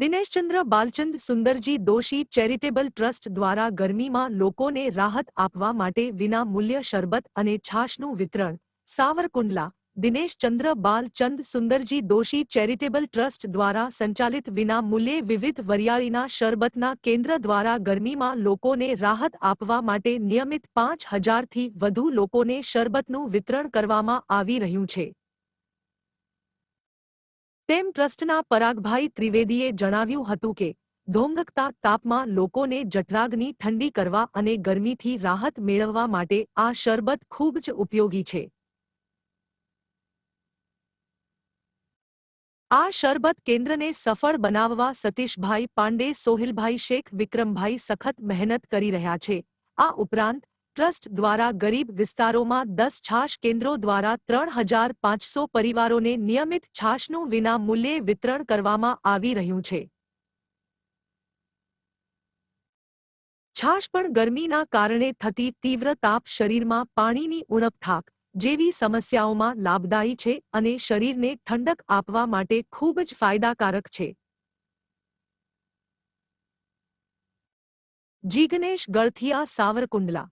Dineshchandra Balchand Sundarji Doshi charitable trust દ્વારા ગરમીમાં લોકોને રાહત આપવા માટે વિના મૂલ્ય શરબત અને છાશનું વિતરણ. સાવરકુંડલા. દિનેશચંદ્ર બાલચંદ સુંદરજી દોશી ચેરિટેબલ ટ્રસ્ટ દ્વારા સંચાલિત વિના મૂલ્યે વિવિધ વરિયાળીના શરબતના કેન્દ્ર દ્વારા ગરમીમાં લોકોને રાહત આપવા માટે નિયમિત પાંચ હજારથી વધુ લોકોને શરબતનું વિતરણ કરવામાં આવી રહ્યું છે. તેમ ટ્રસ્ટના પરાગભાઈ ત્રિવેદીએ જણાવ્યું હતું કે, ધોંગકતા તાપમાં લોકોને જઠરાગની ઠંડી કરવા અને ગરમીથી રાહત મેળવવા માટે આ શરબત ખૂબ જ ઉપયોગી છે. આ શરબત કેન્દ્રને સફળ બનાવવા સતીશભાઈ પાંડે, સોહિલભાઈ શેખ, વિક્રમભાઈ સખત મહેનત કરી રહ્યા છે. આ ઉપરાંત ટ્રસ્ટ દ્વારા ગરીબ વિસ્તારોમાં દસ છાશ કેન્દ્રો દ્વારા ત્રણ હજાર પાંચસો પરિવારોને નિયમિત છાશનું વિના મૂલ્યે વિતરણ કરવામાં આવી રહ્યું છે. છાશ પણ ગરમીના કારણે થતી તીવ્ર તાપ શરીરમાં પાણીની ઉણપ થાક જેવી સમસ્યાઓમાં લાભદાયી છે અને શરીરને ઠંડક આપવા માટે ખૂબ જ ફાયદાકારક છે. જીગ્નેશ ગળથિયા સાવરકુંડલા